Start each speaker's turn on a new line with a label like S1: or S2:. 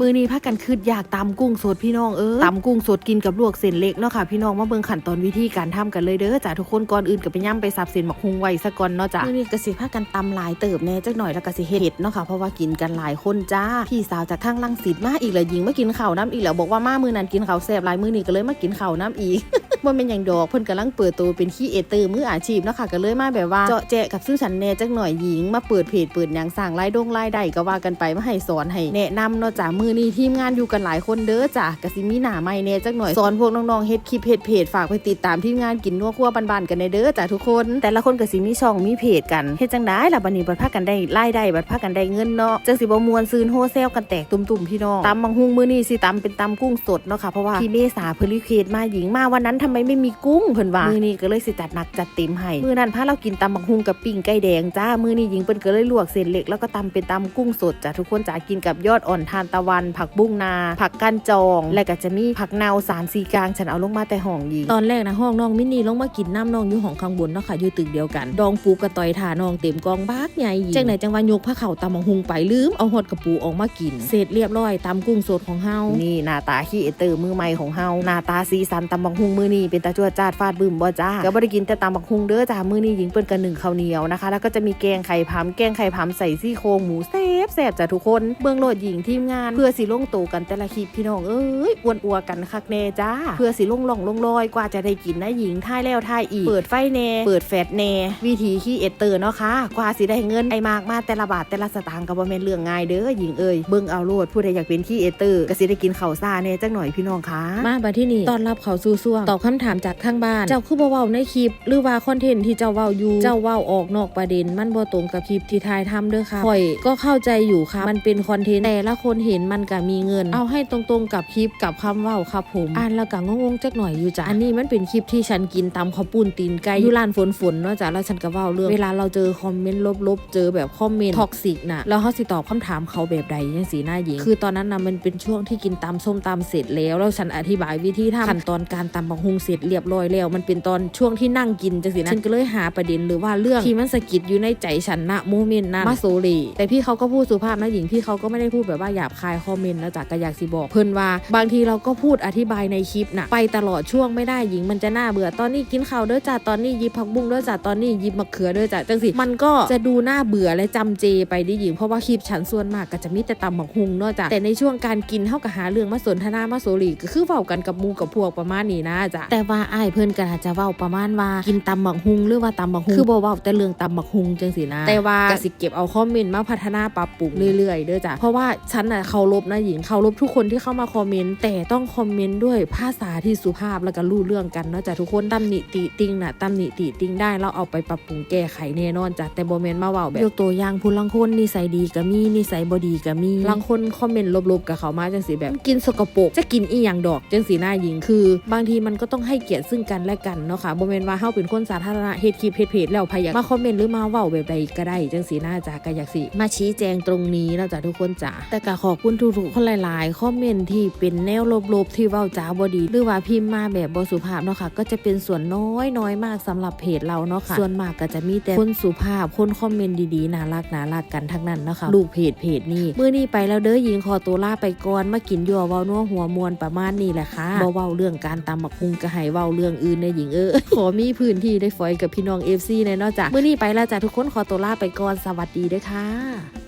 S1: มือนี้พากันคืดอยากตำกุ้งสดพี่น้องเออตำกุ้งสดกินกับลวกเส้นเล็กเนาะค่ะพี่น้องมาเบิ่งขั้นตอนวิธีการทำกันเลยเด้อจ้าทุกคนก่อนอื่นก็ไปย่ำไปสับเส้นหมักฮุงไว้ซะก่อนเนาะจ้ามือนี้ก็สิพากันตำหลายเติบแน่จักหน่อยแล้วก็สิเห็ดเนาะค่ะเพราะว่ากินกันหลายคนจ้าพี่สาวจากทางลังสิตมาอีกแล้วยิงมากินข้าวน้ำอีกแล้วบอกว่ามามือนั้นกินข้าวแซ่บหลายมือนี้ก็เลยมากินข้าวน้ำอีก ว่าเป็นอย่างดอกเพิ่นกำลังเปิดตัวเป็นขี้เอเตอร์มืออาชีพเนาะค่ะก็เลยมาแบบว่าเจาะแจะกับซึ่งฉันแน่จักหน่อยหญิงมาเปิดเพจเปิดหยังสั่งรายดงรายได้ก็ว่ากันไปมาให้สอนให้แนะนำเนาะจ้ามือนี้ทีมงานอยู่กันหลายคนเด้อจ้ะกะสิมีหน้าใหม่แน่จักหน่อยสอนพวกน้องๆเฮ็ดคลิปเฮ็ดเพจฝากไปติดตามทีมงานกินนัวคั่วบันๆกันในเด้อจ้ะทุกคน แต่ละคนก็สิมีช่องมีเพจกันเฮ็ดจังได๋ล่ะบัดนี้บัดพากันได้รายได้บัดพากันได้เงินเนาะจังสิบ่มวนซืนโฮเซลกันแตกตุ่มๆพี่น้องตำบังฮุงมื้อนี้สิตำเป็นตำกุ้งสดเนาะค่ะเพราะว่าพี่เมษาเพิ่นรีเควสมาหญิงมาวันนั้นทำไมไม่มีกุ้งเพิ่นว่ามื้อนี้ก็เลยสิจัดหนักจัดเต็มให้มื้อนั้นพาเรากินตำบักฮุงกับปิ้งไก่แดงจ้ามื้อนี้หญิงเพิ่นก็เลยลวกเส้นเล็กแล้วก็ตำเป็นตำกุ้งสดจ้ะทุกคนจ้ากินกับยอดอ่อนทานตะวัน ผักบุ้งนา ผักก้านจอง และก็จะมีผักเนาสามสี่กลางฉันเอาลงมาแต่ห้องหญิงตอนแรกนะห้องน้องมินนี่ลงมากินน้ำน้องอยู่ห้องข้างบนเนาะค่ะอยู่ตึกเดียวกัน ดองปูกระต่อยถาน้องเต็มกองบากใหญ่จังไหนจังว่ายกผ้าเข่าวตำบักฮุงไปลืมเอาหอดกระปูออกมากินเสร็จเรียบร้อยตำกุ้งสดของเฮานี่หน้าตาขี้เอเตอร์มือใหม่ของเฮาหน้าตาสีสันตำบักฮุงมือนี่เป็นตาจวดจาดฟาดบึ้มบ่จ้าก็บ่ได้กินแต่ตำบักฮุงเด้อจ้ามือนี่หญิงเปิ้นกันหนึ่งข้าวเหนียวนะคะ แล้วก็จะมีแกงไข่พำแกงไข่พำใส่ซี่โครงหมูแซ่บแซ่บจ้ะทุกคนเบื้องโลดหญิงทีมงาน เพื่อสิลงโตกันแต่ละคลิปพี่น้องเอ้ยอ้วนอัวกันคักแน่จ้า เพื่อสิลงล่องลงลอยกว่าจะได้กินนะหญิงท่ายแล้วท่ายอีก เปิดไฟแน่เปิดแฟดแน่วิธีขี้เอเตอร์เนาะค่ะกว่าสิได้เงินไอมากมาแต่ละบาทแต่ละสตางค์ก็บ่แม่นเรื่องง่ายเด้อหญิงเอ้ยเบิ่งเอาโลดผู้ใดอยากเป็นขี้เอเตอร์ก็สิได้กินข้าวซ่าแน่จักหน่อยพี่น้องคะมาบัดที่นี่ต้อนรับเขาสู่ซ่วงตอบคำถามจากข้างบ้าน เจ้าคือบ่เว้าในคลิป หรือว่าคอนเทนต์ที่เจ้าเว้าอยู่ เจ้าเว้าออกนอกประเด็น มันบ่ตรงกับคลิปที่ทายทำเด้อค่ะข่อยก็เข้าใจอยู่ค่ะ มันเป็นคอนเทนต์แต่ละคนเห็นมันก็มีเงิน เอาให้ตรงๆกับคลิปกับคำเว้าครับผม อ่านแล้วก็งงๆจักหน่อยอยู่จ้ะ อันนี้มันเป็นคลิปที่ฉันกินตำข้าวปุ้นตีนไก่อยู่ร้านฝนฝนๆเนาะจ้ะ แล้วฉันก็เว้าเรื่อง เวลาเราเจอคอมเมนต์ลบๆ เจอแบบคอมเมนต์ท็อกซิกน่ะแล้วเขาสิตอบคำถามเขาแบบใดยังสีหน้าหญิง คือตอนนั้นน่ะมันเป็นช่วงที่กินตำส้มตำเสร็จแล้ว แล้วฉันอธิบายวิธีทำขั้นตอนการตำบักฮุงเสร็จเรียบร้อยแล้ว มันเป็นตอนช่วงที่นั่งกินจังสินะฉันก็เลยหาประเด็นหรือว่าเรื่องที่มันสะกิดอยู่ในใจฉันณโมเมนต์นั้นมาโซเลแต่พี่เขาก็พูดสุภาพนะหญิงพี่เขาก็ไม่ได้พูดแบบว่าหยาบคายคอมเมนต์นะจ๊ะก็อยากสิบอกเพิ่นว่า บางทีเราก็พูดอธิบายในคลิปน่ะไปตลอดช่วงไม่ได้หญิงมันจะน่าเบื่อตอนนี้กินข้าวเด้อจ้ะตอนนี้หยิบผักบุ้งเด้อจ้ะตอนนี้หยิบมะเขือเด้อจ้ะจังสิมันก็จะดูน่าเบื่อและจำเจไปดิหญิงเพราะว่าคลิปฉันส่วนมากก็จะมีแต่ตำบักฮุงเนาะจ้ะแต่ในช่วงการกินเท่ากับหาเรื่องมาสนทนามาโซลีก็คือเว้ากันกับหมูกับพวกประมาณนี้นะจ้ะแต่ว่าอ้ายเพิ่นก็อาจจะเว้าประมาณว่ากินตำบักฮุงหรือว่าตำบักฮุงคือบ่เว้าแต่เรื่องตำบักฮุงจังสินะ แต่ว่าก็สิเก็บเอาคอมเมนต์มาพัฒนาปรับปรุงเรื่อยๆเด้อจ้ะเพราะว่าฉันน่ะเคารพนะหญิงเคารพทุกคนที่เข้ามาคอมเมนต์แต่ต้องคอมเมนต์ด้วยภาษาที่สุภาพแล้วก็รู้เรื่องกันเนาะจ้ะทุกคนตำหนิติติงน่ะตำหนิติติงได้เราเอาไปปรับปรุงแก้ไขแน่นอนจ้ะแต่บ่แม่นมาเว้าแบบยกตัวอย่างผู้ลังคนนิสัยดีก็มีนิสัยบ่ดีก็มีลังคนคอมเมนต์ลบๆกับเขามาจังสิแบบ กินสกปรกจะกินอีหยังดอกจังสีหน้าหญิงคือบางทีมันก็ต้องให้เกียรติซึ่งกันและกันเนาะค่ะบ่แม่นว่าเฮาเป็นคนสาธารณะเฮ็ดคลิปเฮ็ดเพจแล้วพยายามมาคอมเมนต์หรือมาเว้าแบบใดก็ได้จังสีหน้าจ้ะก็อยากสิมาชี้แจงตรงนี้แล้วจ้ะทุกคนจ้ะแต่ก็ขอบคุณทุกๆคนหลายๆคอมเมนต์ที่เป็นแนวลบๆที่เว้าจ้าบ่ดีหรือว่าพิมพ์มาแบบบ่สุภาพเนาะค่ะก็จะเป็นส่วนน้อยน้อยมากสำหรับเพจเราเนาะค่ะส่วนมากก็จะมีแต่คนสุภาพคนคอมเมนต์ดีๆน่ารักน่ารักกันทั้งนั้นเนาะค่ะลูกเพจเพจนี้มื้อนี้ไปแล้วเด้อหญิงขอตัวลาไปก่อนมากินยัวเว้านัวหัวมวนประมาณนี้แหละค่ะบ่เว้าเรื่องการตำบักคุงก็ให้เว้าเรื่องอื่นในหญิงเออขอมีพื้นที่ได้ฝอยกับพี่น้องเอฟซีในนอกจ้ะมื้อนี้ไปแล้วจ้ะทุกคนขอตัวลาไปก่อนสวัสดีเด้อค่ะ